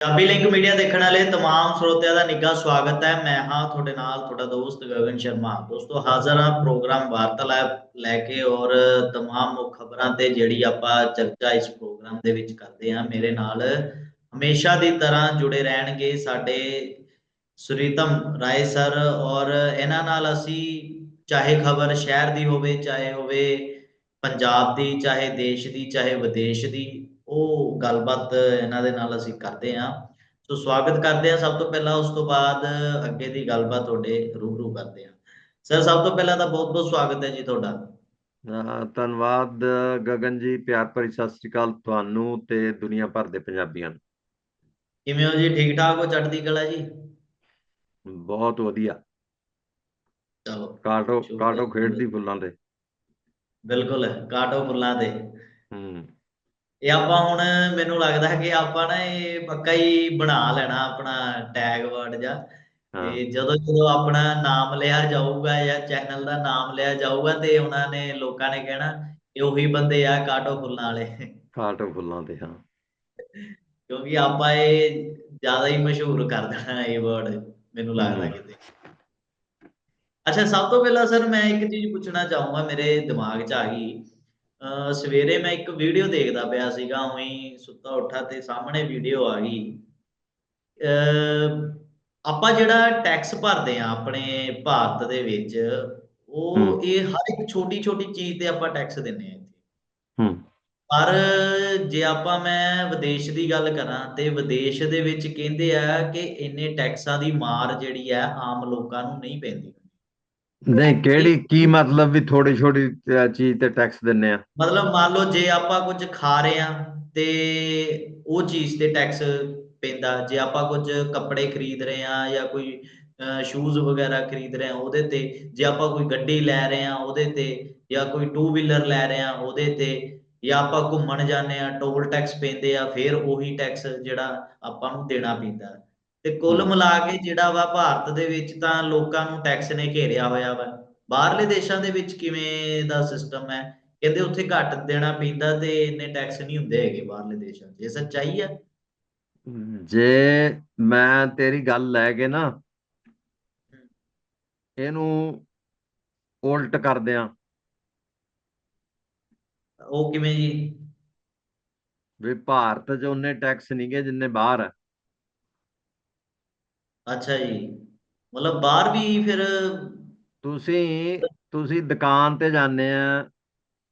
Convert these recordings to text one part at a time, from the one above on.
Punjabi link media ਦੇਖਣ ਵਾਲੇ तमाम ਸਰੋਤਿਆਂ ਦਾ ਨਿੱਘਾ ਸਵਾਗਤ ਹੈ ਮੈਂ ਹਾਂ ਤੁਹਾਡੇ ਨਾਲ ਤੁਹਾਡਾ ਦੋਸਤ ਗਗਨ ਸ਼ਰਮਾ ਦੋਸਤੋ ਹਾਜ਼ਰ ਹਾਂ ਪ੍ਰੋਗਰਾਮ ਵਾਰਤਾਲਾਪ ਲੈ ਕੇ ਔਰ तमाम ਮੁੱਖ ਖਬਰਾਂ ਤੇ ਜਿਹੜੀ ਆਪਾਂ ਚਰਚਾ ਇਸ ਪ੍ਰੋਗਰਾਮ ਦੇ ਵਿੱਚ ਕਰਦੇ ਹਾਂ ਮੇਰੇ ਨਾਲ ਹਮੇਸ਼ਾ ਦੀ ਤਰ੍ਹਾਂ ਜੁੜੇ ਰਹਿਣਗੇ ਸਾਡੇ ਸੁਰੀਤਮ ਰਾਏ ਸਰ ਔਰ ਇਹਨਾਂ ਨਾਲ ਅਸੀਂ ਚਾਹੇ ਖਬਰ ਸ਼ਹਿਰ ਦੀ ਹੋਵੇ ਚਾਹੇ ਹੋਵੇ ਪੰਜਾਬ ਦੀ ਚਾਹੇ ਦੇਸ਼ ਦੀ ਚਾਹੇ ਵਿਦੇਸ਼ ਦੀ ਉਹ ਗੱਲਬਾਤ ਇਹਨਾਂ ਦੇ ਨਾਲ ਅਸੀਂ ਕਰਦੇ ਹਾਂ। ਸੋ ਸਵਾਗਤ ਕਰਦੇ ਹਾਂ। ਸਭ ਤੋਂ ਪਹਿਲਾਂ ਉਸ ਤੋਂ ਬਾਅਦ ਅੱਗੇ ਦੀ ਗੱਲਬਾਤ ਤੁਹਾਡੇ ਰੂਬਰੂ ਕਰਦੇ ਹਾਂ। ਸਰ ਸਭ ਤੋਂ ਪਹਿਲਾਂ ਤਾਂ ਬਹੁਤ ਬਹੁਤ ਸਵਾਗਤ ਹੈ ਜੀ ਤੁਹਾਡਾ। ਧੰਨਵਾਦ ਗਗਨ ਜੀ। ਪਿਆਰ ਭਰੀ ਸਤਿ ਸ੍ਰੀ ਅਕਾਲ ਤੁਹਾਨੂੰ ਤੇ ਦੁਨੀਆ ਭਰ ਦੇ ਪੰਜਾਬੀਆਂ ਨੂੰ। ਕਿਵੇਂ ਹੋ ਜੀ? ਠੀਕ ਠਾਕ ਹੋ? ਚੜ੍ਹਦੀ ਕਲਾ ਜੀ? ਬਹੁਤ ਵਧੀਆ। ਚਲੋ। ਕਾਟੋ ਕਾਟੋ। ਖੇਡਦੀ ਫੁੱਲਾਂ ਤੇ ਬਿਲਕੁਲ ਕਾਟੋ ਫੁੱਲਾਂ ਤੇ ਹੂੰ। ਇਹ ਆਪਾਂ ਹੁਣ ਮੈਨੂੰ ਲੱਗਦਾ ਹੈ ਕਿ ਆਪਾਂ ਨਾ ਇਹ ਪੱਕਾ ਹੀ ਬਣਾ ਲੈਣਾ ਆਪਣਾ ਟੈਗ ਵਰਡ ਜਾਂ। ਹਾਂ। ਤੇ ਜਦੋਂ ਜਦੋਂ ਆਪਣਾ ਨਾਮ ਲਿਆ ਜਾਊਗਾ ਜਾਂ ਚੈਨਲ ਦਾ ਨਾਮ ਲਿਆ ਜਾਊਗਾ ਤੇ ਉਹਨਾਂ ਨੇ ਲੋਕਾਂ ਨੇ ਕਹਿਣਾ ਇਹ ਉਹੀ ਬੰਦੇ ਆ ਕਾਟੋ ਫੁੱਲਾਂ ਵਾਲੇ। ਕਾਟੋ ਫੁੱਲਾਂ ਤੇ ਹਾਂ। ਕਿਉਂਕਿ ਆਪਾਂ ਇਹ ਜ਼ਿਆਦਾ ਹੀ ਮਸ਼ਹੂਰ ਕਰ ਦੇਣਾ ਇਹ ਵਰਡ ਮੈਨੂੰ ਲੱਗਦਾ ਹਮ। ਕਿਤੇ। ਅੱਛਾ ਸਭ ਤੋਂ ਪਹਿਲਾਂ ਸਰ ਮੈਂ ਇੱਕ ਚੀਜ਼ ਪੁੱਛਣਾ ਚਾਹੂੰਗਾ ਮੇਰੇ ਦਿਮਾਗ 'ਚ ਆ ਗਈ। ਸਵੇਰੇ ਮੈਂ ਇੱਕ ਵੀਡੀਓ ਦੇਖਦਾ ਪਿਆ ਸੀਗਾ ਉਹੀ ਸੁੱਤਾ ਉੱਠਾ ਤੇ ਸਾਹਮਣੇ ਵੀਡੀਓ ਆ ਗਈ। ਆਪਾਂ ਜਿਹੜਾ ਟੈਕਸ ਭਰਦੇ ਆ ਆਪਣੇ ਭਾਰਤ ਦੇ ਵਿੱਚ ਉਹ। ਇਹ ਹਰ ਇੱਕ ਛੋਟੀ ਛੋਟੀ ਚੀਜ਼ ਤੇ ਆਪਾਂ ਟੈਕਸ ਦਿੰਨੇ ਆ ਇੱਥੇ। ਹੂੰ। ਪਰ ਜੇ ਆਪਾਂ ਮੈਂ ਵਿਦੇਸ਼ ਦੀ ਗੱਲ ਕਰਾਂ ਤੇ ਵਿਦੇਸ਼ ਦੇ ਵਿੱਚ ਕਹਿੰਦੇ ਆ ਕਿ ਇੰਨੇ ਟੈਕਸਾਂ ਦੀ ਮਾਰ ਜਿਹੜੀ ਆ ਆਮ ਲੋਕਾਂ ਨੂੰ ਨਹੀਂ ਪੈਂਦੀ। ਨਹੀਂ ਕਿਹੜੀ ਕੀ ਮਤਲਬ ਵੀ ਥੋੜੀ ਛੋਟੀ ਚੀਜ਼ ਤੇ ਟੈਕਸ ਦਿੰਨੇ ਆ? ਮਤਲਬ ਮੰਨ ਲਓ ਜੇ ਆਪਾਂ ਕੁਝ ਖਾ ਰਹੇ ਆ ਤੇ ਉਹ ਚੀਜ਼ ਤੇ ਟੈਕਸ ਪੈਂਦਾ। ਜੇ ਆਪਾਂ ਕੁਝ ਕੱਪੜੇ ਖਰੀਦ ਰਹੇ ਆ ਜਾਂ ਕੋਈ ਸ਼ੂਜ਼ ਵਗੈਰਾ ਖਰੀਦ ਰਹੇ ਆ ਉਹਦੇ ਤੇ ਜੇ ਆਪਾਂ ਕੋਈ ਗੱਡੀ ਲੈ ਰਹੇ ਆ ਉਹਦੇ ਤੇ ਜਾਂ ਕੋਈ ਟੂ ਵੀਲਰ ਲੈ ਰਹੇ ਆ ਉਹਦੇ ਤੇ ਜਾਂ ਆਪਾਂ ਘੁੰਮਣ ਜਾਂਦੇ ਆ ਟੋਲ ਟੈਕਸ ਪੈਂਦੇ ਆ ਫਿਰ ਉਹੀ ਟੈਕਸ ਜਿਹੜਾ ਆਪਾਂ ਨੂੰ ਦੇਣਾ ਪੈਂਦਾ। ਤੇ ਕੁੱਲ। ਮਿਲਾ ਕੇ ਜਿਹੜਾ ਵਾ ਭਾਰਤ ਦੇ ਵਿੱਚ ਤਾਂ ਲੋਕਾਂ ਨੂੰ ਟੈਕਸ ਨੇ ਘੇਰਿਆ ਹੋਇਆ ਵਾ। ਬਾਹਰਲੇ ਦੇਸ਼ਾਂ ਦੇ ਵਿੱਚ ਕਿਵੇਂ ਦਾ ਸਿਸਟਮ ਹੈ? ਕਹਿੰਦੇ ਉੱਥੇ ਘੱਟ ਦੇਣਾ ਪੈਂਦਾ ਤੇ ਇੰਨੇ ਟੈਕਸ ਨਹੀਂ ਹੁੰਦੇ ਹੈਗੇ ਬਾਹਰਲੇ ਦੇਸ਼ਾਂ 'ਚ। ਇਹ ਸੱਚਾਈ ਹੈ ਜੇ ਮੈਂ ਤੇਰੀ ਗੱਲ ਲੈ ਕੇ ਨਾ ਇਹਨੂੰ ਉਲਟ ਕਰ ਦਿਆਂ। ਉਹ ਕਿਵੇਂ ਜੀ? ਵੀ ਭਾਰਤ 'ਚ ਉਹਨੇ ਟੈਕਸ ਨਹੀਂਗੇ ਜਿੰਨੇ ਬਾਹਰ ਆ। ਅੱਛਾ ਜੀ ਮਤਲਬ ਬਾਹਰ ਵੀ ਫਿਰ ਤੁਸੀਂ ਤੁਸੀਂ ਦੁਕਾਨ ਤੇ ਜਾਂਦੇ ਆ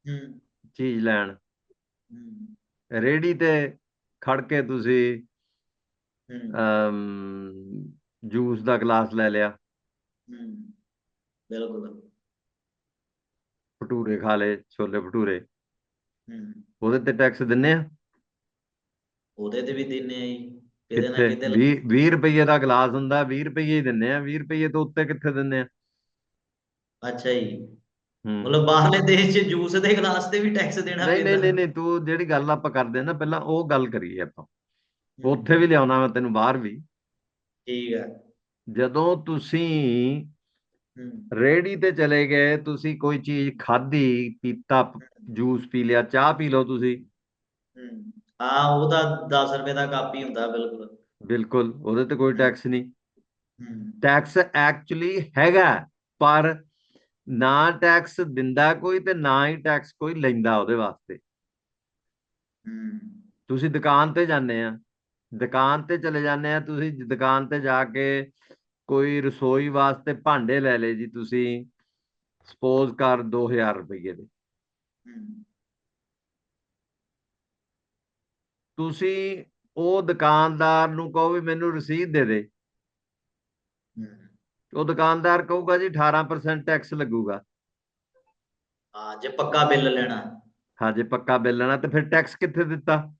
ਹੂੰ। ਚੀਜ਼ ਲੈਣ। ਹੂੰ। ਰੇੜੀ ਤੇ ਖੜ ਕੇ ਤੁਸੀਂ ਹੂੰ। ਅਮ ਜੂਸ ਦਾ ਗਲਾਸ ਲੈ ਲਿਆ। ਹੂੰ ਬਿਲਕੁਲ। ਭਟੂਰੇ ਖਾ ਲਏ ਛੋਲੇ ਭਟੂਰੇ। ਹੂੰ। ਉਹਦੇ ਤੇ ਟੈਕਸ ਦਿੰਨੇ ਆ? ਉਹਦੇ ਤੇ ਵੀ ਦਿੰਨੇ ਆ ਜੀ। ਕਿਤੇ ਨਾ ਕਿਤੇ 20 20 ਰੁਪਏ ਦਾ ਗਲਾਸ ਹੁੰਦਾ 20 ਰੁਪਏ ਹੀ ਦਿੰਨੇ ਆ 20 ਰੁਪਏ ਤੋਂ ਉੱਤੇ ਕਿੱਥੇ ਦਿੰਨੇ ਆ ਅੱਛਾ ਜੀ। ਮਤਲਬ ਬਾਹਰਲੇ ਦੇਸ਼ 'ਚ ਜੂਸ ਦੇ ਗਲਾਸ ਤੇ ਵੀ ਟੈਕਸ ਦੇਣਾ ਨਹੀਂ ਨਹੀਂ ਪੈਂਦਾ। ਨਹੀਂ ਨਹੀਂ ਤੂੰ ਜਿਹੜੀ ਗੱਲ ਆਪਾਂ ਕਰਦੇ ਆ ਨਾ ਪਹਿਲਾਂ ਉਹ ਗੱਲ ਕਰੀਏ ਆਪਾਂ। ਉੱਥੇ ਵੀ ਲਿਆਉਣਾ ਮੈਂ ਤੈਨੂੰ ਬਾਹਰ ਵੀ। ਠੀਕ ਹੈ ਜਦੋਂ ਤੁਸੀਂ ਰੇੜੀ ਤੇ ਚਲੇ ਗਏ ਤੁਸੀਂ ਕੋਈ ਚੀਜ਼ ਖਾਧੀ ਪੀਤਾ ਜੂਸ ਪੀ ਲਿਆ ਚਾਹ ਪੀ ਲਓ ਤੁਸੀਂ। ਹੂੰ ਹਾਂ ਉਹ ਤਾਂ 10 ਰੁਪਏ ਦਾ ਕੱਪ ਹੁੰਦਾ ਬਿਲਕੁਲ। ਬਿਲਕੁਲ ਉਹਦੇ ਤੇ ਕੋਈ ਟੈਕਸ ਨਹੀਂ। ਟੈਕਸ ਐਕਚੁਅਲੀ ਹੈਗਾ ਪਰ ਨਾ ਟੈਕਸ ਦਿੰਦਾ ਕੋਈ ਤੇ ਨਾ ਹੀ ਟੈਕਸ ਕੋਈ ਲੈਂਦਾ ਉਹਦੇ ਵਾਸਤੇ। ਤੁਸੀਂ ਦੁਕਾਨ ਤੇ ਜਾਂਦੇ ਆ। ਦੁਕਾਨ ਤੇ ਚਲੇ ਜਾਂਦੇ ਆ ਤੁਸੀਂ ਦੁਕਾਨ ਤੇ ਜਾ ਕੇ ਕੋਈ ਰਸੋਈ ਵਾਸਤੇ ਭਾਂਡੇ ਲੈ ਲਏ ਜੀ ਤੁਸੀਂ ਸਪੋਜ਼ ਕਰ 2000 ਰੁਪਏ ਦੇ ਹੂੰ ਤੁਸੀਂ ਉਹ ਦੁਕਾਨਦਾਰ ਨੂੰ ਕਹੋ ਵੀ ਮੈਨੂੰ ਰਸੀਦ ਦੇ ਦੇ। ਉਹ ਦੁਕਾਨਦਾਰ ਕਹੂਗਾ ਜੀ 18% ਟੈਕਸ ਲੱਗੂਗਾ। ਹਾਂ ਜੇ ਪੱਕਾ ਬਿੱਲ ਲੈਣਾ। ਹਾਂ ਜੇ ਪੱਕਾ ਬਿੱਲ ਲੈਣਾ ਤੇ ਫਿਰ ਟੈਕਸ ਕਿੱਥੇ ਦਿੱਤਾ?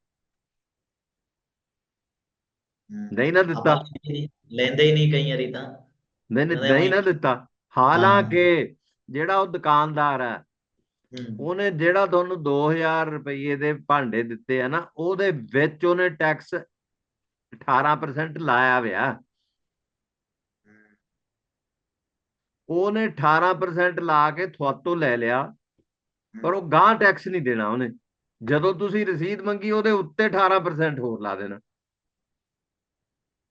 ਨਹੀਂ ਨਾ ਦਿੱਤਾ। ਲੈਂਦੇ ਹੀ ਨਹੀਂ ਕਈ ਵਾਰੀ ਤਾਂ। ਨਹੀਂ ਨਹੀਂ ਨਾ ਦਿੱਤਾ। ਹਾਲਾਂਕਿ ਜਿਹੜਾ ਉਹ ਦੁਕਾਨਦਾਰ ਹੂੰ ਉਹਨੇ ਜਿਹੜਾ ਤੁਹਾਨੂੰ 2000 ਰੁਪਏ ਦੇ ਭਾਂਡੇ ਦਿੱਤੇ ਆ ਨਾ ਉਹਦੇ ਵਿੱਚ ਉਹਨੇ ਟੈਕਸ 18% ਲਾਇਆ ਹੋਇਆ ਉਹਨੇ 18% ਲਾ ਕੇ ਤੁਹਾਤੋਂ ਲੈ ਲਿਆ ਪਰ ਉਹ ਗਾਂ ਟੈਕਸ ਨਹੀਂ ਦੇਣਾ ਉਹਨੇ। ਜਦੋਂ ਤੁਸੀਂ ਰਸੀਦ ਮੰਗੀ ਉਹਦੇ ਉੱਤੇ 18% ਹੋਰ ਲਾ ਦੇਣਾ।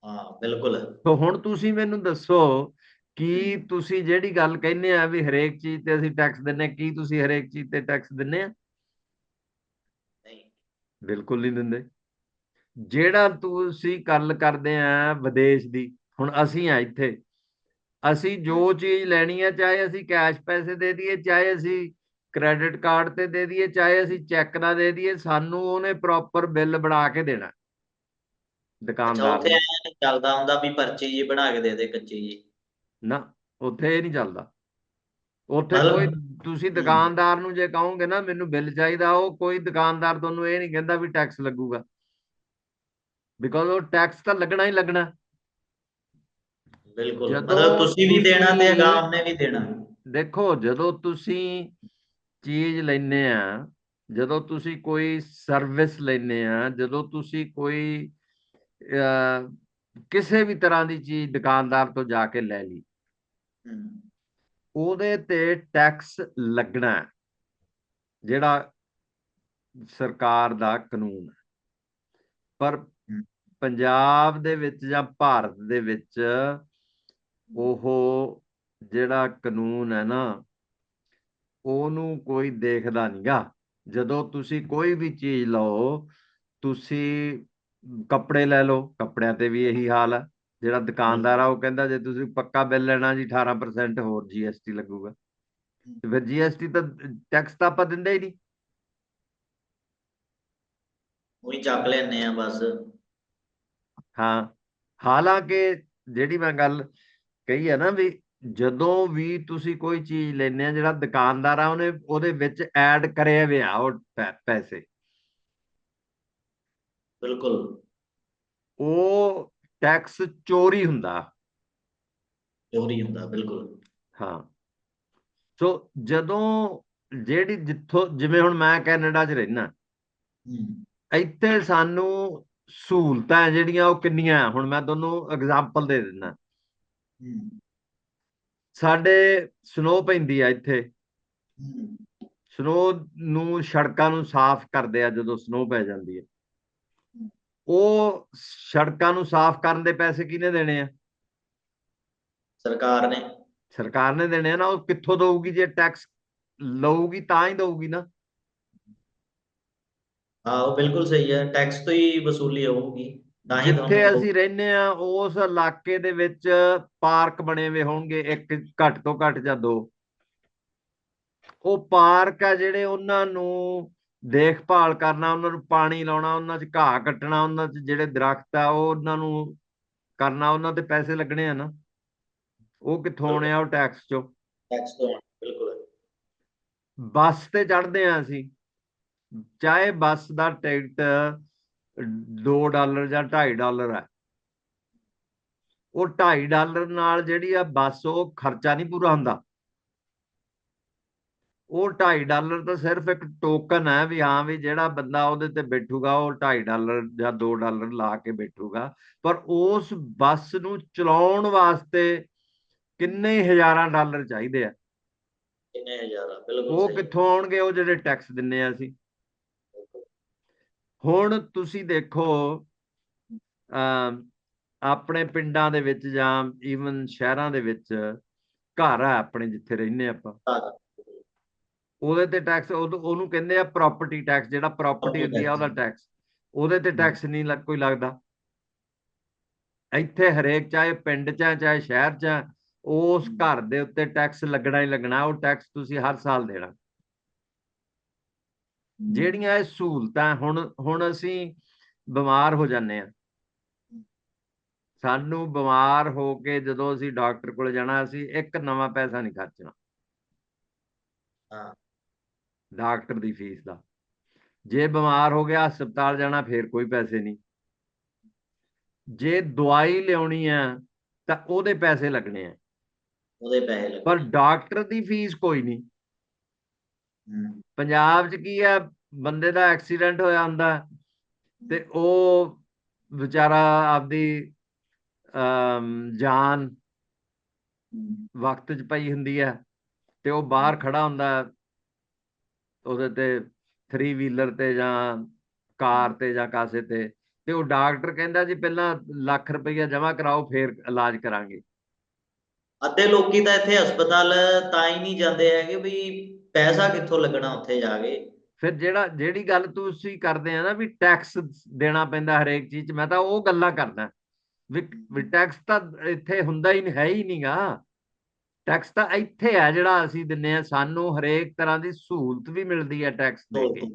ਹਾਂ ਬਿਲਕੁਲ। ਤੋ ਹੁਣ ਤੁਸੀਂ ਮੈਨੂੰ ਦੱਸੋ ਕੀ ਤੁਸੀਂ ਜਿਹੜੀ ਗੱਲ ਕਹਿੰਦੇ ਆ ਵੀ ਹਰੇਕ ਚੀਜ਼ ਤੇ ਅਸੀਂ ਟੈਕਸ ਦਿੰਨੇ ਕੀ ਤੁਸੀਂ ਹਰੇਕ ਚੀਜ਼ ਤੇ ਟੈਕਸ ਦਿੰਨੇ ਆ? ਨਹੀਂ। ਬਿਲਕੁਲ ਨਹੀਂ ਦਿੰਦੇ। ਜਿਹੜਾ ਤੁਸੀਂ ਗੱਲ ਕਰਦੇ ਆ ਵਿਦੇਸ਼ ਦੀ ਹੁਣ ਅਸੀਂ ਆ ਇੱਥੇ। ਅਸੀਂ ਜੋ ਚੀਜ਼ ਲੈਣੀ ਹੈ ਚਾਹੇ ਅਸੀਂ ਕੈਸ਼ ਪੈਸੇ ਦੇ ਦਈਏ ਚਾਹੇ ਅਸੀਂ ਕ੍ਰੈਡਿਟ ਕਾਰਡ ਤੇ ਦੇ ਦਈਏ ਚਾਹੇ ਅਸੀਂ ਚੈੱਕ ਨਾਲ ਦੇ ਦਈਏ ਸਾਨੂੰ ਉਹਨੇ ਪ੍ਰੋਪਰ ਬਿੱਲ ਬਣਾ ਕੇ ਦੇਣਾ। ਦੁਕਾਨਦਾਰ ਚੱਲਦਾ ਹੁੰਦਾ ਵੀ ਪਰਚੀ ਜੀ ਬਣਾ ਕੇ ਦੇ ਦੇ ਕੱਚੀ ਜੀ ਨਾ ਉੱਥੇ ਇਹ ਨਹੀਂ ਚੱਲਦਾ। ਉੱਥੇ ਕੋਈ ਤੁਸੀਂ ਦੁਕਾਨਦਾਰ ਨੂੰ ਜੇ ਕਹੋਗੇ ਨਾ ਮੈਨੂੰ ਬਿੱਲ ਚਾਹੀਦਾ ਉਹ ਕੋਈ ਦੁਕਾਨਦਾਰ ਤੁਹਾਨੂੰ ਇਹ ਨਹੀਂ ਕਹਿੰਦਾ ਵੀ ਟੈਕਸ ਲੱਗੂਗਾ। ਬਿਕਾਜ਼ ਉਹ ਟੈਕਸ ਤਾਂ ਲੱਗਣਾ ਹੀ ਲੱਗਣਾ। ਬਿਲਕੁਲ। ਮਤਲਬ ਤੁਸੀਂ ਵੀ ਦੇਣਾ ਤੇ ਅਗਾਮ ਨੇ ਵੀ ਦੇਣਾ। ਦੇਖੋ ਜਦੋਂ ਤੁਸੀਂ ਚੀਜ਼ ਲੈਨੇ ਆ ਜਦੋਂ ਤੁਸੀਂ ਕੋਈ ਸਰਵਿਸ ਲੈਨੇ ਆ ਜਦੋਂ ਤੁਸੀਂ ਕੋਈ ਕਿਸੇ ਵੀ ਤਰ੍ਹਾਂ ਦੀ ਚੀਜ਼ ਦੁਕਾਨਦਾਰ ਤੋਂ ਜਾ ਕੇ ਲੈ ਲਈ। ਉਹਦੇ ਤੇ ਟੈਕਸ ਲੱਗਣਾ ਜਿਹੜਾ ਸਰਕਾਰ ਦਾ ਕਾਨੂੰਨ ਹੈ। ਪਰ ਪੰਜਾਬ ਦੇ ਵਿੱਚ ਜਾਂ ਭਾਰਤ ਦੇ ਵਿੱਚ ਉਹ ਜਿਹੜਾ ਕਾਨੂੰਨ ਹੈ ਨਾ ਉਹਨੂੰ ਕੋਈ ਦੇਖਦਾ ਨਹੀਂਗਾ ਜਦੋਂ ਤੁਸੀਂ ਕੋਈ ਵੀ ਚੀਜ਼ ਲਓ ਤੁਸੀਂ ਕੱਪੜੇ ਲੈ ਲਓ ਕੱਪੜਿਆਂ ਤੇ ਵੀ ਇਹੀ ਹਾਲ ਹੈ ਜਿਹੜਾ ਦੁਕਾਨਦਾਰ ਆ ਉਹ ਕਹਿੰਦਾ ਜੇ ਤੁਸੀਂ ਪੱਕਾ ਬਿੱਲ ਲੈਣਾ ਜੀ 18% ਹੋਰ ਜੀਐਸਟੀ ਲੱਗੂਗਾ। ਤੇ ਫਿਰ ਜੀਐਸਟੀ ਤਾਂ ਟੈਕਸ ਤਾਂ ਆਪਾਂ ਦਿੰਦੇ ਹੀ ਨਹੀਂ। ਉਹੀ ਚੱਕ ਲੈਣੇ ਆ ਬਸ। ਹਾਂ ਹਾਲਾਂਕਿ ਜਿਹੜੀ ਮੈਂ ਗੱਲ ਕਹੀ ਹੈ ਨਾ ਵੀ ਜਦੋਂ ਵੀ ਤੁਸੀਂ ਕੋਈ ਚੀਜ਼ ਲੈਂਦੇ ਆ ਜਿਹੜਾ ਦੁਕਾਨਦਾਰ ਆ ਉਹਨੇ ਉਹਦੇ ਵਿੱਚ ਐਡ ਕਰਿਆ ਹੋਇਆ ਉਹ ਪੈਸੇ। ਬਿਲਕੁਲ। ਉਹ ਟੈਕਸ ਚੋਰੀ ਹੁੰਦਾ। ਚੋਰੀ ਹੁੰਦਾ ਬਿਲਕੁਲ। ਹਾਂ। ਸੋ ਜਦੋਂ ਜਿਹੜੀ ਜਿੱਥੋਂ ਜਿਵੇਂ ਹੁਣ ਮੈਂ ਕੈਨੇਡਾ 'ਚ ਰਹਿਣਾ ਇੱਥੇ ਸਾਨੂੰ ਸਹੂਲਤਾਂ ਜਿਹੜੀਆਂ ਉਹ ਕਿੰਨੀਆਂ? ਹੁਣ ਮੈਂ ਤੁਹਾਨੂੰ ਐਗਜ਼ਾਮਪਲ ਦੇ ਦਿੰਦਾ ਸਾਡੇ ਸਨੋ ਪੈਂਦੀ ਆ ਇੱਥੇ। ਸਨੋ ਨੂੰ ਸੜਕਾਂ ਨੂੰ ਸਾਫ਼ ਕਰਦੇ ਆ ਜਦੋਂ ਸਨੋ ਪੈ ਜਾਂਦੀ ਹੈ ਉਹ ਸੜਕਾਂ ਨੂੰ ਸਾਫ਼ ਕਰਨ ਦੇ ਪੈਸੇ ਕਿਹਨੇ ਦੇਣੇ ਆ? ਸਰਕਾਰ ਨੇ। ਸਰਕਾਰ ਨੇ ਦੇਣੇ ਆ ਨਾ ਉਹ ਕਿੱਥੋਂ ਦਊਗੀ ਜੇ ਟੈਕਸ ਲਊਗੀ ਤਾਂ ਹੀ ਦਊਗੀ ਨਾ। ਹਾਂ ਉਹ ਬਿਲਕੁਲ ਸਹੀ ਹੈ ਟੈਕਸ ਤੋਂ ਹੀ ਵਸੂਲੀ ਹੋਊਗੀ ਤਾਂ ਹੀ ਜਿੱਥੇ ਅਸੀਂ ਰਹਿੰਦੇ ਆ ਉਸ ਇਲਾਕੇ ਦੇ ਵਿੱਚ ਪਾਰਕ ਬਣੇ ਹੋਏ ਹੋਣਗੇ ਇੱਕ ਘੱਟ ਤੋਂ ਘੱਟ ਜਾਂ ਦੋ। ਉਹ ਪਾਰਕ ਆ ਜਿਹੜੇ ਉਹਨਾਂ ਨੂੰ ਦੇਖਭਾਲ ਕਰਨਾ ਉਹਨਾਂ ਨੂੰ ਪਾਣੀ ਲਾਉਣਾ ਉਹਨਾਂ 'ਚ ਘਾਹ ਕੱਟਣਾ ਉਹਨਾਂ 'ਚ ਜਿਹੜੇ ਦਰਖਤ ਆ ਉਹ ਉਹਨਾਂ ਨੂੰ ਕਰਨਾ ਉਹਨਾਂ ਤੇ ਪੈਸੇ ਲੱਗਣੇ ਆ ਨਾ। ਉਹ ਕਿੱਥੋਂ ਆਉਣੇ ਆ ਉਹ ਟੈਕਸ ਚੋਂ। ਟੈਕਸ ਤੋਂ ਬਿਲਕੁਲ। ਬੱਸ ਤੇ ਚੜ੍ਹਦੇ ਆ ਅਸੀਂ। ਚਾਹੇ ਬੱਸ ਦਾ ਟਿਕਟ 2 ਡਾਲਰ ਜਾਂ 2.5 ਡਾਲਰ ਹੈ ਉਹ 2.5 ਡਾਲਰ ਨਾਲ ਜਿਹੜੀ ਆ ਬੱਸ ਉਹ ਖਰਚਾ ਨਹੀਂ ਪੂਰਾ ਹੁੰਦਾ। ਉਹ 2.5 ਡਾਲਰ ਤਾਂ ਸਿਰਫ ਇੱਕ ਟੋਕਨ ਹੈ ਵੀ ਹਾਂ ਵੀ ਜਿਹੜਾ ਬੰਦਾ ਉਹਦੇ ਤੇ ਬੈਠੂਗਾ ਉਹ 2.5 ਡਾਲਰ ਜਾਂ 2 ਡਾਲਰ ਲਾ ਕੇ ਬੈਠੂਗਾ। ਪਰ ਉਸ ਬੱਸ ਨੂੰ ਚਲਾਉਣ ਵਾਸਤੇ ਕਿੰਨੇ ਹਜ਼ਾਰਾਂ ਡਾਲਰ ਚਾਹੀਦੇ ਆ? ਕਿੰਨੇ ਹਜ਼ਾਰ? ਬਿਲਕੁਲ ਉਹ ਕਿੱਥੋਂ ਆਉਣਗੇ? ਉਹ ਜਿਹੜੇ ਟੈਕਸ ਦਿੰਨੇ ਆ ਅਸੀਂ। ਹੁਣ ਤੁਸੀਂ ਦੇਖੋ ਆਪਣੇ ਪਿੰਡਾਂ ਦੇ ਵਿੱਚ ਜਾਂ ਈਵਨ ਸ਼ਹਿਰਾਂ ਦੇ ਵਿੱਚ ਘਰ ਆ ਆਪਣੇ ਜਿੱਥੇ ਰਹਿੰਦੇ ਆਪਾਂ। ਉਹਦੇ ਤੇ ਟੈਕਸ ਉਹਨੂੰ ਕਹਿੰਦੇ ਆ ਪ੍ਰਾਪਰਟੀ ਟੈਕਸ ਜਿਹੜਾ ਪ੍ਰਾਪਰਟੀ ਹੁੰਦੀ ਆ ਉਹਦਾ। ਟੈਕਸ ਉਹਦੇ ਤੇ ਟੈਕਸ ਨਹੀਂ ਲੱਗ ਕੋਈ ਲੱਗਦਾ। ਇੱਥੇ ਹਰੇਕ ਚਾਹੇ ਪਿੰਡ ਚ ਚਾਹੇ ਸ਼ਹਿਰ ਚ ਉਸ। ਘਰ ਦੇ ਉੱਤੇ ਟੈਕਸ ਲੱਗਣਾ ਹੀ ਲੱਗਣਾ ਉਹ ਟੈਕਸ ਤੁਸੀਂ ਹਰ ਸਾਲ ਦੇਣਾ। ਜਿਹੜੀਆਂ ਇਹ ਸਹੂਲਤਾਂ ਹੁਣ ਹੁਣ ਅਸੀਂ ਬਿਮਾਰ ਹੋ ਜਾਂਦੇ ਆ। ਸਾਨੂੰ ਬਿਮਾਰ ਹੋ ਕੇ ਜਦੋਂ ਅਸੀਂ ਡਾਕਟਰ ਕੋਲ ਜਾਣਾ ਅਸੀਂ ਇੱਕ ਨਵਾਂ ਪੈਸਾ ਨਹੀਂ ਖਰਚਣਾ। ਹਾਂ। ਡਾਕਟਰ ਦੀ ਫੀਸ ਦਾ। ਜੇ ਬਿਮਾਰ ਹੋ ਗਿਆ ਹਸਪਤਾਲ ਜਾਣਾ ਫੇਰ ਕੋਈ ਪੈਸੇ ਨਹੀਂ। ਜੇ ਦਵਾਈ ਲਿਆਉਣੀ ਆ ਤਾਂ ਉਹਦੇ ਪੈਸੇ ਲੱਗਣੇ ਆ ਉਹਦੇ ਪੈਸੇ ਲੱਗੇ ਪਰ ਡਾਕਟਰ ਦੀ ਫੀਸ ਕੋਈ ਨਹੀਂ। ਪੰਜਾਬ 'ਚ ਕੀ ਆ ਬੰਦੇ ਦਾ ਐਕਸੀਡੈਂਟ ਹੋਇਆ ਹੁੰਦਾ ਤੇ ਉਹ ਵਿਚਾਰਾ ਆਪਦੀ ਜਾਨ ਵਕਤ 'ਚ ਪਈ ਹੁੰਦੀ ਹੈ ਤੇ ਉਹ ਬਾਹਰ ਖੜਾ ਹੁੰਦਾ ਉਹਦੇ ਤੇ 3 ਵੀਲਰ ਤੇ ਜਾਂ ਕਾਰ ਤੇ ਜਾਂ ਕਾਸੇ ਤੇ ਤੇ ਉਹ ਡਾਕਟਰ ਕਹਿੰਦਾ ਜੀ ਪਹਿਲਾਂ ਲੱਖ ਰੁਪਈਆ ਜਮ੍ਹਾਂ ਕਰਾਓ ਫਿਰ ਇਲਾਜ ਕਰਾਂਗੇ। ਅੱਧੇ ਲੋਕੀ ਤਾਂ ਇੱਥੇ ਹਸਪਤਾਲ ਤਾਂ ਹੀ ਨਹੀਂ ਜਾਂਦੇ ਹੈਗੇ ਵੀ ਪੈਸਾ ਕਿੱਥੋਂ ਲੱਗਣਾ ਉੱਥੇ ਜਾ ਕੇ। ਫਿਰ ਜਿਹੜਾ ਜਿਹੜੀ ਗੱਲ ਤੁਸੀਂ ਕਰਦੇ ਆ ਨਾ ਵੀ ਟੈਕਸ ਦੇਣਾ ਪੈਂਦਾ ਹਰੇਕ ਚੀਜ਼ 'ਚ ਮੈਂ ਤਾਂ ਉਹ ਗੱਲਾਂ ਕਰਦਾ। ਵੀ ਵੀ ਟੈਕਸ ਤਾਂ ਇੱਥੇ ਹੁੰਦਾ ਹੀ ਨਹੀਂ ਹੈ ਹੀ ਨਹੀਂਗਾ ਟੈਕਸ ਤਾਂ ਇੱਥੇ ਆ ਜਿਹੜਾ ਅਸੀਂ ਦਿੰਨੇ ਆ ਸਾਨੂੰ ਹਰੇਕ ਤਰ੍ਹਾਂ ਦੀ ਸਹੂਲਤ ਵੀ ਮਿਲਦੀ ਹੈ ਟੈਕਸ ਦੇ ਕੇ।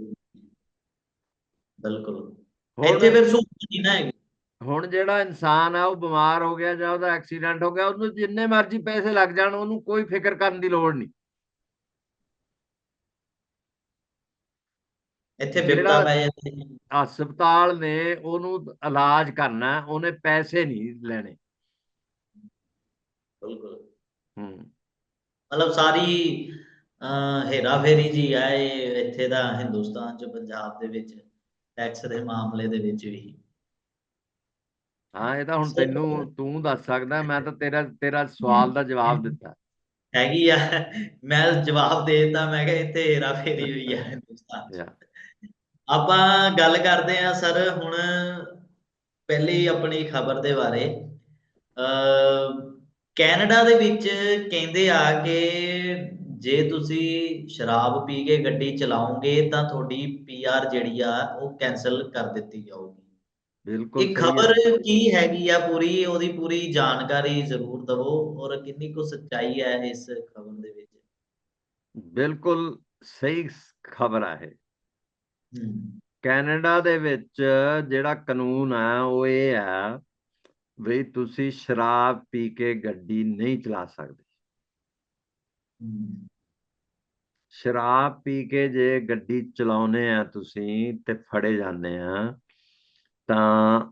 ਬਿਲਕੁਲ ਇੱਥੇ ਫਿਰ ਸਹੂਲਤ ਨਹੀਂ ਨਾ ਹੈਗੀ। ਹੁਣ ਜਿਹੜਾ ਇਨਸਾਨ ਆ ਉਹ ਬਿਮਾਰ ਹੋ ਗਿਆ ਜਾਂ ਉਹਦਾ ਐਕਸੀਡੈਂਟ ਹੋ ਗਿਆ ਉਹਨੂੰ ਜਿੰਨੇ ਮਰਜ਼ੀ ਪੈਸੇ ਲੱਗ ਜਾਣ ਉਹਨੂੰ ਕੋਈ ਫਿਕਰ ਕਰਨ ਦੀ ਲੋੜ ਨਹੀਂ। ਇੱਥੇ ਵਿਪਤਾ ਪੈ ਜਾਂਦੀ ਹੈ। ਹਸਪਤਾਲ ਨੇ ਉਹਨੂੰ ਇਲਾਜ ਕਰਨਾ ਉਹਨੇ ਪੈਸੇ ਨਹੀਂ ਲੈਣੇ। ਬਿਲਕੁਲ। ਹੂੰ। ਮਤਲਬ ਸਾਰੀ ਹੇਰਾ ਫੇਰੀ ਜੀ ਆ ਇਹ ਇੱਥੇ ਦਾ ਹਿੰਦੁਸਤਾਨ ਚ ਪੰਜਾਬ ਦੇ ਵਿੱਚ ਟੈਕਸ ਦੇ ਮਾਮਲੇ ਦੇ ਵਿੱਚ ਵੀ। ਹਾਂ ਇਹ ਤਾਂ ਹੁਣ ਤੈਨੂੰ ਤੂੰ ਦੱਸ ਸਕਦਾ ਮੈਂ ਤਾਂ ਤੇਰਾ ਤੇਰਾ ਸਵਾਲ ਦਾ ਜਵਾਬ ਦਿੱਤਾ। ਹੈਗੀ ਆ। ਮੈਂ ਜਵਾਬ ਦੇਤਾ ਮੈਂ ਕਿਹਾ ਇੱਥੇ ਹੇਰਾ ਫੇਰੀ ਹੋਈ ਆ ਹਿੰਦੁਸਤਾਨ। ਆਪਾਂ ਗੱਲ ਕਰਦੇ ਆ ਸਰ ਹੁਣ ਪਹਿਲੀ ਆਪਣੀ ਖਬਰ ਦੇ ਬਾਰੇ। ਅ ਕੈਨੇਡਾ ਦੇ ਵਿੱਚ ਕਹਿੰਦੇ ਆ ਕਿ ਜੇ ਤੁਸੀਂ ਸ਼ਰਾਬ ਪੀ ਕੇ ਗੱਡੀ ਚਲਾਓਗੇ ਤਾਂ ਤੁਹਾਡੀ ਪੀਆਰ ਜਿਹੜੀ ਆ ਉਹ ਕੈਨਸਲ ਕਰ ਦਿੱਤੀ ਜਾਊਗੀ। ਬਿਲਕੁਲ ਇਹ। ਖਬਰ ਕੀ ਹੈਗੀ ਆ ਪੂਰੀ ਉਹਦੀ ਪੂਰੀ ਜਾਣਕਾਰੀ ਜ਼ਰੂਰ ਦਵੋ ਔਰ ਕਿੰਨੀ ਕੁ ਸੱਚਾਈ ਹੈ ਇਸ ਖਬਰ ਦੇ ਵਿੱਚ? ਬਿਲਕੁਲ ਸਹੀ ਖਬਰ ਆ ਇਹ। ਕੈਨੇਡਾ ਦੇ ਵਿੱਚ ਜਿਹੜਾ ਕਾਨੂੰਨ ਆ ਉਹ ਇਹ ਆ ਵੀ ਤੁਸੀਂ ਸ਼ਰਾਬ ਪੀ ਕੇ ਗੱਡੀ ਨਹੀਂ ਚਲਾ ਸਕਦੇ। ਸ਼ਰਾਬ ਪੀ ਕੇ ਜੇ ਗੱਡੀ ਚਲਾਉਨੇ ਆ ਤੁਸੀਂ ਤੇ ਫੜੇ ਜਾਂਦੇ ਆ ਤਾਂ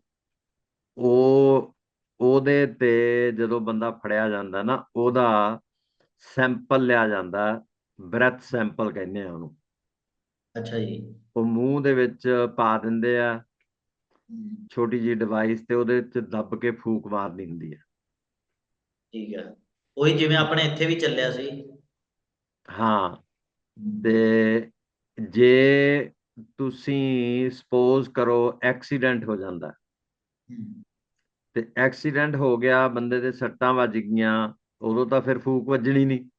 ਉਹ ਉਹਦੇ ਤੇ ਜਦੋਂ ਬੰਦਾ ਫੜਿਆ ਜਾਂਦਾ ਨਾ ਉਹਦਾ ਸੈਂਪਲ ਲਿਆ ਜਾਂਦਾ ਬ੍ਰੈਥ ਸੈਂਪਲ ਕਹਿੰਦੇ ਆ ਉਹਨੂੰ। ਅੱਛਾ ਜੀ। ਉਹ ਮੂੰਹ ਦੇ ਵਿੱਚ ਪਾ ਦਿੰਦੇ ਆ ਛੋਟੀ ਜੀ ਡਿਵਾਈਸ ਤੇ ਉਹਦੇ ਵਿੱਚ ਦੱਬ ਕੇ ਫੂਕ ਮਾਰਨੀ ਹੁੰਦੀ ਹੈ। ਠੀਕ ਹੈ। ਉਹੀ ਜਿਵੇਂ ਆਪਣੇ ਇੱਥੇ ਵੀ ਚੱਲਿਆ ਸੀ। ਹਾਂ। ਤੇ ਜੇ ਤੁਸੀਂ ਸਪੋਜ਼ ਕਰੋ ਐਕਸੀਡੈਂਟ ਹੋ ਜਾਂਦਾ। ਤੇ ਐਕਸੀਡੈਂਟ ਹੋ ਗਿਆ ਬੰਦੇ ਦੇ ਸੱਟਾਂ ਵੱਜ ਗਈਆਂ ਉਦੋਂ ਤਾਂ ਫਿਰ ਫੂਕ ਵੱਜਣੀ ਨਹੀਂ।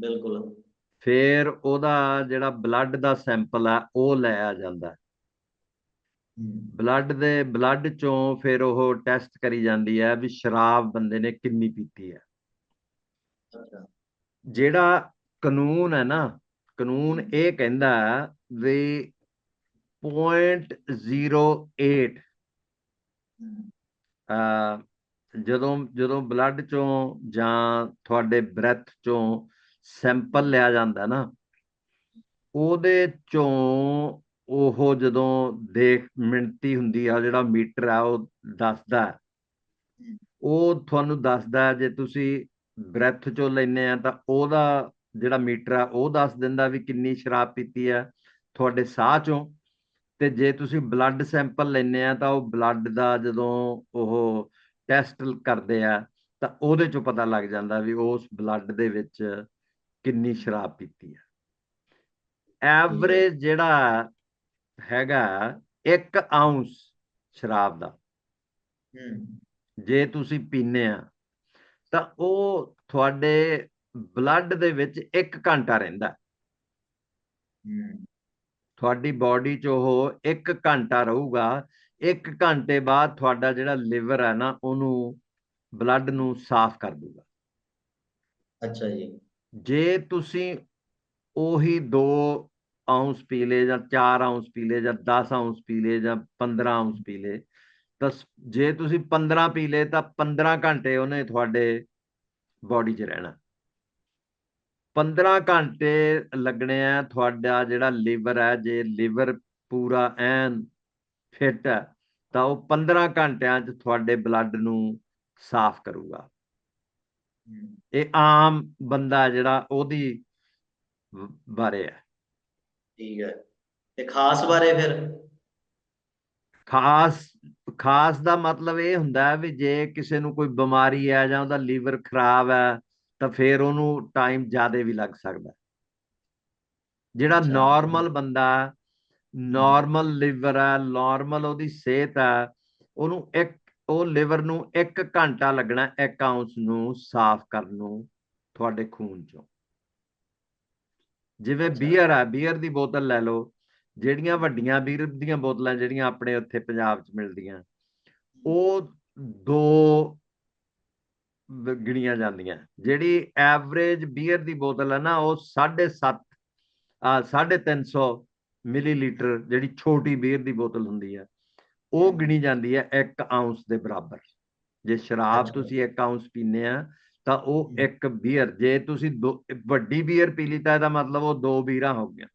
ਬਿਲਕੁਲ। ਫਿਰ ਉਹਦਾ ਜਿਹੜਾ ਬਲੱਡ ਦਾ ਸੈਂਪਲ ਆ ਉਹ ਲਿਆ ਜਾਂਦਾ। ਬਲੱਡ ਦੇ ਬਲੱਡ ਚੋਂ ਫਿਰ ਉਹ ਟੈਸਟ ਕਰੀ ਜਾਂਦੀ ਹੈ ਵੀ ਸ਼ਰਾਬ ਬੰਦੇ ਨੇ ਕਿੰਨੀ ਪੀਤੀ ਹੈ। ਜਿਹੜਾ ਕਾਨੂੰਨ ਹੈ ਨਾ ਕਾਨੂੰਨ ਇਹ ਕਹਿੰਦਾ ਵੀ 0.08 ਹਮ, ਅਹ ਜਦੋਂ ਜਦੋਂ ਬਲੱਡ ਚੋਂ ਜਾਂ ਤੁਹਾਡੇ ਬ੍ਰੈਥ ਚੋਂ ਸੈਂਪਲ ਲਿਆ ਜਾਂਦਾ ਨਾ ਉਹਦੇ ਚੋਂ ਉਹ ਜਦੋਂ ਦੇਖ ਮਿਣਤੀ ਹੁੰਦੀ ਆ ਜਿਹੜਾ ਮੀਟਰ ਆ ਉਹ ਦੱਸਦਾ। ਉਹ ਤੁਹਾਨੂੰ ਦੱਸਦਾ ਜੇ ਤੁਸੀਂ ਬ੍ਰੈਥ ਚੋਂ ਲੈਨੇ ਆ ਤਾਂ ਉਹਦਾ ਜਿਹੜਾ ਮੀਟਰ ਆ ਉਹ ਦੱਸ ਦਿੰਦਾ ਵੀ ਕਿੰਨੀ ਸ਼ਰਾਬ ਪੀਤੀ ਆ ਤੁਹਾਡੇ ਸਾਹ ਚੋਂ। ਤੇ ਜੇ ਤੁਸੀਂ ਬਲੱਡ ਸੈਂਪਲ ਲੈਨੇ ਆ ਤਾਂ ਉਹ ਬਲੱਡ ਦਾ ਜਦੋਂ ਉਹ ਟੈਸਟ ਕਰਦੇ ਆ ਤਾਂ ਉਹਦੇ ਚੋਂ ਪਤਾ ਲੱਗ ਜਾਂਦਾ ਵੀ ਉਸ ਬਲੱਡ ਦੇ ਵਿੱਚ ਕਿੰਨੀ ਸ਼ਰਾਬ ਪੀਤੀ ਆ। ਐਵਰੇਜ ਜਿਹੜਾ ਹੈਗਾ 1 ਆਉਂਸ ਸ਼ਰਾਬ ਦਾ। ਜੇ ਤੁਸੀਂ ਪੀਨੇ ਆ ਤਾਂ ਉਹ ਤੁਹਾਡੇ ਬਲੱਡ ਦੇ ਵਿੱਚ 1 ਘੰਟਾ ਰਹਿੰਦਾ। ਤੁਹਾਡੀ ਬਾਡੀ 'ਚ ਉਹ 1 ਘੰਟਾ ਰਹੂਗਾ। 1 ਘੰਟੇ ਬਾਅਦ ਤੁਹਾਡਾ ਜਿਹੜਾ ਲਿਵਰ ਹੈ ਨਾ ਉਹਨੂੰ ਬਲੱਡ ਨੂੰ ਸਾਫ਼ ਕਰ ਦੂਗਾ। ਅੱਛਾ ਜੀ। ਜੇ ਤੁਸੀਂ ਉਹੀ 2 ਆਉਂਸ ਪੀ ਲਏ ਜਾਂ 4 ਆਉਂਸ ਪੀ ਲਏ ਜਾਂ 10 ਆਉਂਸ ਪੀ ਲਏ ਜਾਂ 15 ਆਉਂਸ ਪੀ ਲਏ ਤਾਂ ਜੇ ਤੁਸੀਂ 15 ਪੀ ਲਏ ਤਾਂ 15 ਘੰਟੇ ਉਹਨੇ ਤੁਹਾਡੇ ਬਾਡੀ 'ਚ ਰਹਿਣਾ। 15 ਘੰਟੇ ਲੱਗਣੇ ਆ ਤੁਹਾਡਾ ਜਿਹੜਾ ਲੀਵਰ ਹੈ ਜੇ ਲੀਵਰ ਪੂਰਾ ਐਨ ਫਿੱਟ ਹੈ ਤਾਂ ਉਹ 15 ਘੰਟਿਆਂ 'ਚ ਤੁਹਾਡੇ ਬਲੱਡ ਨੂੰ ਸਾਫ਼ ਕਰੂਗਾ। ਇਹ ਆਮ ਬੰਦਾ ਜਿਹੜਾ ਉਹਦੀ ਬਾਰੇ ਹੈ ਠੀਕ ਹੈ ਤੇ ਖਾਸ ਬਾਰੇ ਫਿਰ ਖਾਸ ਖਾਸ ਦਾ ਮਤਲਬ ਇਹ ਹੁੰਦਾ ਵੀ ਜੇ ਕਿਸੇ ਨੂੰ ਕੋਈ ਬਿਮਾਰੀ ਹੈ ਜਾਂ ਉਹਦਾ ਲੀਵਰ ਖਰਾਬ ਹੈ ਤਾਂ ਫਿਰ ਉਹਨੂੰ ਟਾਈਮ ਜ਼ਿਆਦਾ ਵੀ ਲੱਗ ਸਕਦਾ। ਜਿਹੜਾ। ਨਾਰਮਲ ਬੰਦਾ ਨਾਰਮਲ ਲਿਵਰ ਹੈ ਨਾਰਮਲ ਉਹਦੀ ਸਿਹਤ ਹੈ ਉਹਨੂੰ ਇੱਕ ਉਹ ਲਿਵਰ ਨੂੰ 1 ਘੰਟਾ ਲੱਗਣਾ 1 ਆਉਂਸ ਨੂੰ ਸਾਫ਼ ਕਰਨ ਨੂੰ ਤੁਹਾਡੇ ਖੂਨ ਚੋਂ ਜਿਵੇਂ। ਬੀਅਰ ਹੈ ਬੀਅਰ ਦੀ ਬੋਤਲ ਲੈ ਲਓ ਜਿਹੜੀਆਂ ਵੱਡੀਆਂ ਬੀਅਰ ਦੀਆਂ ਬੋਤਲਾਂ ਜਿਹੜੀਆਂ ਆਪਣੇ ਉੱਥੇ ਪੰਜਾਬ 'ਚ ਮਿਲਦੀਆਂ ਉਹ ਦੋ ਗਿਣੀਆਂ ਜਾਂਦੀਆਂ ਜਿਹੜੀ ਐਵਰੇਜ ਬੀਅਰ ਦੀ ਬੋਤਲ ਹੈ ਨਾ ਉਹ 7.5 ਆ 350 ਮਿਲੀਲੀਟਰ ਜਿਹੜੀ ਛੋਟੀ ਬੀਅਰ ਦੀ ਬੋਤਲ ਹੁੰਦੀ ਹੈ ਉਹ ਗਿਣੀ ਜਾਂਦੀ ਹੈ 1 ਆਉਂਸ ਦੇ ਬਰਾਬਰ ਜੇ ਸ਼ਰਾਬ। ਤੁਸੀਂ 1 ਆਉਂਸ ਪੀਂਦੇ ਆ ਤਾਂ ਉਹ। ਇੱਕ ਬੀਅਰ ਜੇ ਤੁਸੀਂ ਵੱਡੀ ਬੀਅਰ ਪੀ ਲਈ ਤਾਂ ਇਹਦਾ ਮਤਲਬ ਉਹ ਦੋ ਬੀਅਰਾਂ ਹੋ ਗਈਆਂ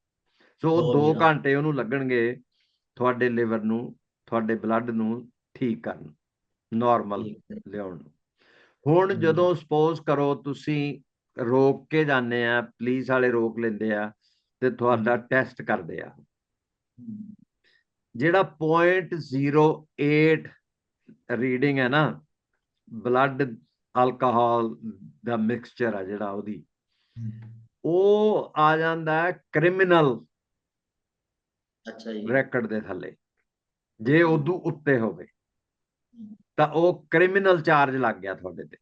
ਸੋ ਉਹ ਦੋ 2 ਬੀਅਰਾਂ। ਘੰਟੇ ਉਹਨੂੰ ਲੱਗਣਗੇ ਤੁਹਾਡੇ ਲਿਵਰ ਨੂੰ ਤੁਹਾਡੇ ਬਲੱਡ ਨੂੰ ਠੀਕ ਕਰਨ ਨਾਰਮਲ। ਲਿਆਉਣ ਨੂੰ ਹੁਣ। ਜਦੋਂ ਸਪੋਜ਼ ਕਰੋ ਤੁਸੀਂ ਰੋਕ ਕੇ ਜਾਂਦੇ ਆ ਪੁਲਿਸ ਵਾਲੇ ਰੋਕ ਲੈਂਦੇ ਆ ਤੇ ਤੁਹਾਡਾ ਟੈਸਟ ਕਰਦੇ ਆ ਜਿਹੜਾ 0.08 ਰੀਡਿੰਗ ਹੈ ਨਾ ਬਲੱਡ ਅਲਕੋਹਲ ਦਾ ਮਿਕਸਚਰ ਆ ਜਿਹੜਾ ਉਹਦੀ। ਉਹ ਆ ਜਾਂਦਾ ਹੈ ਕ੍ਰਿਮੀਨਲ ਅੱਛਾ ਜੀ। ਰੈਕਡ ਦੇ ਥੱਲੇ। ਜੇ ਉਦੋਂ ਉੱਤੇ ਹੋਵੇ ਤਾਂ ਉਹ ਕ੍ਰਿਮੀਨਲ ਚਾਰਜ ਲੱਗ ਗਿਆ ਤੁਹਾਡੇ ਤੇ।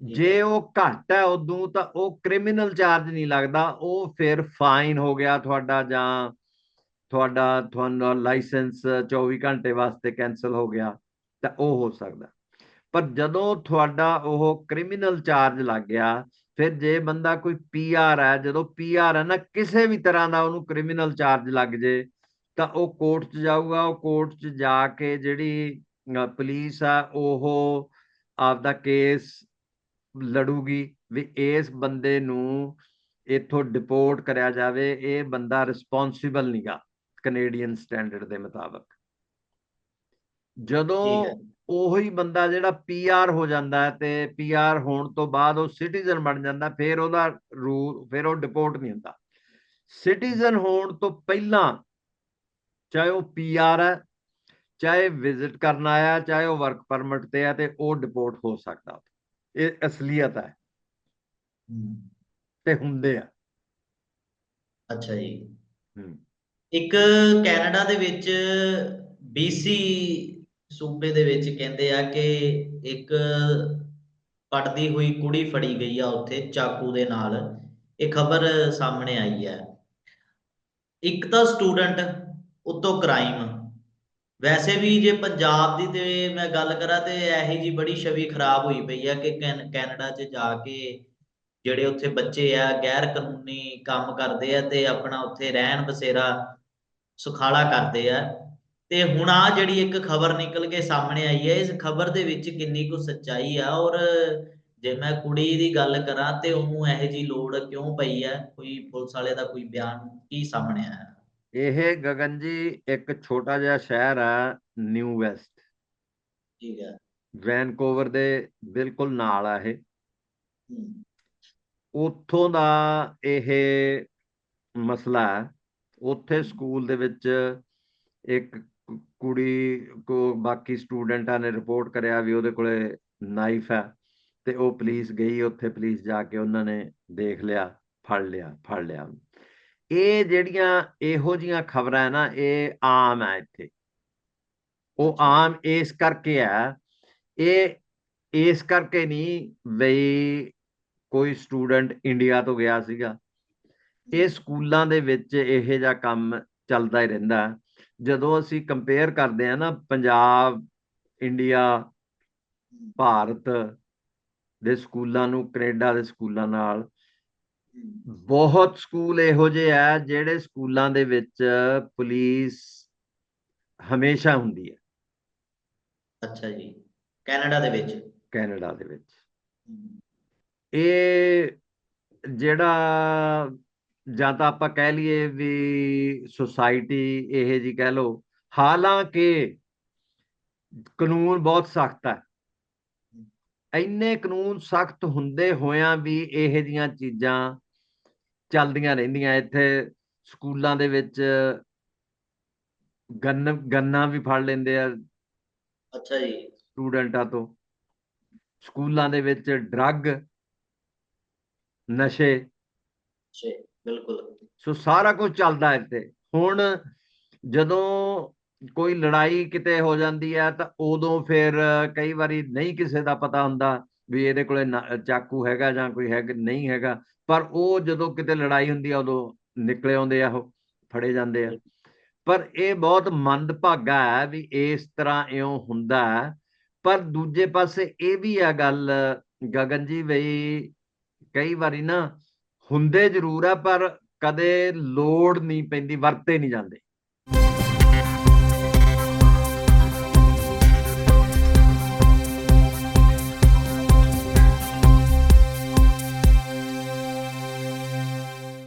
ਜੇ ਉਹ ਘੱਟ ਹੈ ਉਦੋਂ ਤਾਂ ਉਹ ਕ੍ਰਿਮੀਨਲ ਚਾਰਜ ਨਹੀਂ ਲੱਗਦਾ। ਉਹ ਫਿਰ ਫਾਈਨ ਹੋ ਗਿਆ ਤੁਹਾਡਾ ਜਾਂ ਤੁਹਾਡਾ ਤੁਹਾਨੂੰ ਲਾਇਸੈਂਸ 24 ਘੰਟੇ ਵਾਸਤੇ ਕੈਨਸਲ ਹੋ ਗਿਆ ਤਾਂ ਉਹ ਹੋ ਸਕਦਾ। ਪਰ ਜਦੋਂ ਤੁਹਾਡਾ ਉਹ ਕ੍ਰਿਮੀਨਲ ਚਾਰਜ ਲੱਗ ਗਿਆ ਫਿਰ ਜੇ ਬੰਦਾ ਕੋਈ ਪੀਆਰ ਹੈ ਜਦੋਂ ਪੀਆਰ ਹੈ ਨਾ ਕਿਸੇ ਵੀ ਤਰ੍ਹਾਂ ਦਾ ਉਹਨੂੰ ਕ੍ਰਿਮੀਨਲ ਚਾਰਜ ਲੱਗ ਜੇ ਤਾਂ ਉਹ ਕੋਰਟ 'ਚ ਜਾਊਗਾ ਉਹ ਕੋਰਟ 'ਚ ਜਾ ਕੇ ਜਿਹੜੀ ਅ, ਪੁਲਿਸ ਆ ਉਹ ਆਪਦਾ ਕੇਸ ਲੜੂਗੀ ਵੀ ਇਸ ਬੰਦੇ ਨੂੰ ਇਥੋਂ ਡਿਪੋਰਟ ਕਰਿਆ ਜਾਵੇ ਇਹ ਬੰਦਾ ਰਿਸਪੌਂਸਿਬਲ ਨਹੀਂਗਾ ਕੈਨੇਡੀਅਨ ਸਟੈਂਡਰਡ ਦੇ ਮੁਤਾਬਕ। ਜਦੋਂ। ਉਹੀ ਬੰਦਾ ਜਿਹੜਾ ਪੀਆਰ ਹੋ ਜਾਂਦਾ ਹੈ ਤੇ ਪੀਆਰ ਹੋਣ ਤੋਂ ਬਾਅਦ ਉਹ ਸਿਟੀਜ਼ਨ ਬਣ ਜਾਂਦਾ ਫਿਰ ਉਹਦਾ ਰੂਲ ਫਿਰ ਉਹ ਡਿਪੋਰਟ ਨਹੀਂ ਹੁੰਦਾ। ਸਿਟੀਜ਼ਨ ਹੋਣ ਤੋਂ ਪਹਿਲਾਂ ਚਾਹੇ ਉਹ ਪੀਆਰ ਹੈ ਚਾਹੇ ਵਿਜ਼ਿਟ ਕਰਨ ਆਇਆ ਚਾਹੇ ਉਹ ਵਰਕ ਪਰਮਿਟ ਤੇ ਹੈ ਤੇ ਉਹ ਡਿਪੋਰਟ ਹੋ ਸਕਦਾ। ਇਹ ਅਸਲੀਅਤ ਹੈ। ਤੇ ਹੁੰਦੇ ਆ। ਅੱਛਾ ਜੀ। ਇੱਕ ਕੈਨੇਡਾ ਦੇ ਵਿੱਚ BC ਸੂਬੇ ਦੇ ਵਿੱਚ ਕਹਿੰਦੇ ਆ ਕਿ ਇੱਕ ਪੜਦੀ ਹੋਈ ਕੁੜੀ ਫੜੀ ਗਈ ਆ ਉੱਥੇ ਚਾਕੂ ਦੇ ਨਾਲ। ਇਹ ਖਬਰ ਸਾਹਮਣੇ ਆਈ ਹੈ। ਇੱਕ ਤਾਂ ਸਟੂਡੈਂਟ ਉਤੋਂ ਕ੍ਰਾਈਮ ਵੈਸੇ ਵੀ ਜੇ ਪੰਜਾਬ ਦੀ ਤੇ ਮੈਂ ਗੱਲ ਕਰਾਂ ਤੇ ਇਹੀ ਜੀ ਬੜੀ ਛਵੀ ਖਰਾਬ ਹੋਈ ਪਈ ਆ ਕਿ ਕੈਨ- ਕੈਨੇਡਾ 'ਚ ਜਾ ਕੇ ਜਿਹੜੇ ਉੱਥੇ ਬੱਚੇ ਆ ਗੈਰ ਕਾਨੂੰਨੀ ਕੰਮ ਕਰਦੇ ਆ ਤੇ ਆਪਣਾ ਉੱਥੇ ਰਹਿਣ ਬਸੇਰਾ ਸੁਖਾਲਾ ਕਰਦੇ ਆ। ਤੇ ਹੁਣ ਆ ਜਿਹੜੀ ਇੱਕ ਖਬਰ ਨਿਕਲ ਕੇ ਸਾਹਮਣੇ ਆਈ ਹੈ ਇਸ ਖਬਰ ਦੇ ਵਿੱਚ ਕਿੰਨੀ ਕੁ ਸੱਚਾਈ ਆ ਔਰ ਜੇ ਮੈਂ ਕੁੜੀ ਦੀ ਗੱਲ ਕਰਾਂ ਤੇ ਉਹਨੂੰ ਇਹੋ ਜੀ ਲੋੜ ਕਿਉਂ ਪਈ ਹੈ? ਕੋਈ ਪੁਲਿਸ ਵਾਲੇ ਦਾ ਕੋਈ ਬਿਆਨ ਕੀ ਸਾਹਮਣੇ ਆਇਆ? ਇਹ ਗਗਨ ਜੀ ਇੱਕ ਛੋਟਾ ਜਿਹਾ ਸ਼ਹਿਰ ਆ ਨਿਊ ਵੈਸਟ। ਠੀਕ ਹੈ। ਵੈਨਕੂਵਰ ਦੇ ਬਿਲਕੁਲ ਨਾਲ ਆ ਇਹ। ਉੱਥੋਂ ਦਾ ਇਹ ਮਸਲਾ ਉੱਥੇ ਸਕੂਲ ਦੇ ਵਿੱਚ ਇੱਕ ਕੁੜੀ ਕੋ ਬਾਕੀ ਸਟੂਡੈਂਟਾਂ ਨੇ ਰਿਪੋਰਟ ਕਰਿਆ ਵੀ ਉਹਦੇ ਕੋਲੇ ਨਾਈਫ ਹੈ ਤੇ ਉਹ ਪੁਲਿਸ ਗਈ ਉੱਥੇ ਪੁਲਿਸ ਜਾ ਕੇ ਉਹਨਾਂ ਨੇ ਦੇਖ ਲਿਆ ਫੜ ਲਿਆ ਫੜ ਲਿਆ ਇਹ ਜਿਹੜੀਆਂ ਇਹੋ ਜੀਆਂ ਖਬਰਾਂ ਹੈ ਨਾ ਇਹ ਆਮ ਹੈ ਇੱਥੇ ਉਹ। ਆਮ ਇਸ ਕਰਕੇ ਹੈ ਇਹ ਇਸ ਕਰਕੇ ਨਹੀਂ ਬਈ ਕੋਈ ਸਟੂਡੈਂਟ ਇੰਡੀਆ ਤੋਂ ਗਿਆ ਸੀਗਾ ਇਹ ਸਕੂਲਾਂ ਦੇ ਵਿੱਚ ਇਹੋ ਜਿਹਾ ਕੰਮ ਚੱਲਦਾ ਹੀ ਰਹਿੰਦਾ ਹੈ। ਜਦੋਂ ਅਸੀਂ ਕੰਪੇਅਰ ਕਰਦੇ ਆ ਨਾ ਪੰਜਾਬ ਇੰਡੀਆ ਭਾਰਤ ਦੇ ਸਕੂਲਾਂ ਨੂੰ ਕੈਨੇਡਾ ਦੇ ਸਕੂਲਾਂ ਨਾਲ ਬਹੁਤ ਸਕੂਲ ਇਹੋ ਜਿਹੇ ਆ ਜਿਹੜੇ ਸਕੂਲਾਂ ਦੇ ਵਿੱਚ ਪੁਲਿਸ ਹਮੇਸ਼ਾ ਹੁੰਦੀ ਹੈ। ਅੱਛਾ ਜੀ। ਕੈਨੇਡਾ ਦੇ ਵਿੱਚ? ਕੈਨੇਡਾ ਦੇ ਵਿੱਚ। ਇਹ ਜਿਹੜਾ ਜਾਂ ਤਾਂ ਆਪਾਂ ਕਹਿ ਲਈਏ ਵੀ ਸੁਸਾਇਟੀ ਇਹ ਜੀ ਕਹਿ ਲਓ ਹਾਲਾਂਕਿ ਕਾਨੂੰਨ ਬਹੁਤ ਸਖਤ ਹੈ। ਇੰਨੇ ਕਾਨੂੰਨ ਸਖਤ ਹੁੰਦੇ ਹੋਇਆਂ ਵੀ ਇਹ ਜੀਆਂ ਚੀਜ਼ਾਂ ਚੱਲਦੀਆਂ ਰਹਿੰਦੀਆਂ। ਇੱਥੇ ਸਕੂਲਾਂ ਦੇ ਵਿੱਚ ਗੰਨ ਗੰਨਾ ਵੀ ਫੜ ਲੈਂਦੇ ਆ ਅੱਛਾ ਜੀ। ਸਟੂਡੈਂਟਾਂ ਤੋਂ। ਸਕੂਲਾਂ ਦੇ ਵਿੱਚ ਡਰੱਗ ਨਸ਼ੇ ਬਿਲਕੁਲ। ਸੋ ਸਾਰਾ ਕੁਝ ਚੱਲਦਾ ਇੱਥੇ। ਹੁਣ ਜਦੋਂ ਕੋਈ ਲੜਾਈ ਕਿਤੇ ਹੋ ਜਾਂਦੀ ਹੈ, ਤਾਂ ਉਦੋਂ ਫਿਰ ਕਈ ਵਾਰੀ ਨਹੀਂ ਕਿਸੇ ਦਾ ਪਤਾ ਹੁੰਦਾ ਵੀ ਇਹਦੇ ਕੋਲੇ ਚਾਕੂ ਹੈਗਾ ਜਾਂ ਕੋਈ ਹੈਗਾ, ਨਹੀਂ ਹੈਗਾ। ਪਰ ਉਹ ਜਦੋਂ ਕਿਤੇ ਲੜਾਈ ਹੁੰਦੀ ਆ ਉਦੋਂ ਨਿਕਲੇ ਆਉਂਦੇ ਆ ਉਹ, ਫੜੇ ਜਾਂਦੇ ਆ। ਪਰ ਇਹ ਬਹੁਤ ਮੰਦਭਾਗਾ ਹੈ ਵੀ ਇਸ ਤਰ੍ਹਾਂ ਇਉਂ ਹੁੰਦਾ ਹੈ। ਪਰ ਦੂਜੇ ਪਾਸੇ ਇਹ ਵੀ ਆ ਗੱਲ, ਗਗਨ ਜੀ, ਬਈ ਕਈ ਵਾਰੀ ਨਾ ਹੁੰਦੇ ਜ਼ਰੂਰ ਆ ਪਰ ਕਦੇ ਲੋੜ ਨਹੀਂ ਪੈਂਦੀ ਵਰਤੇ ਨਹੀਂ ਜਾਂਦੇ।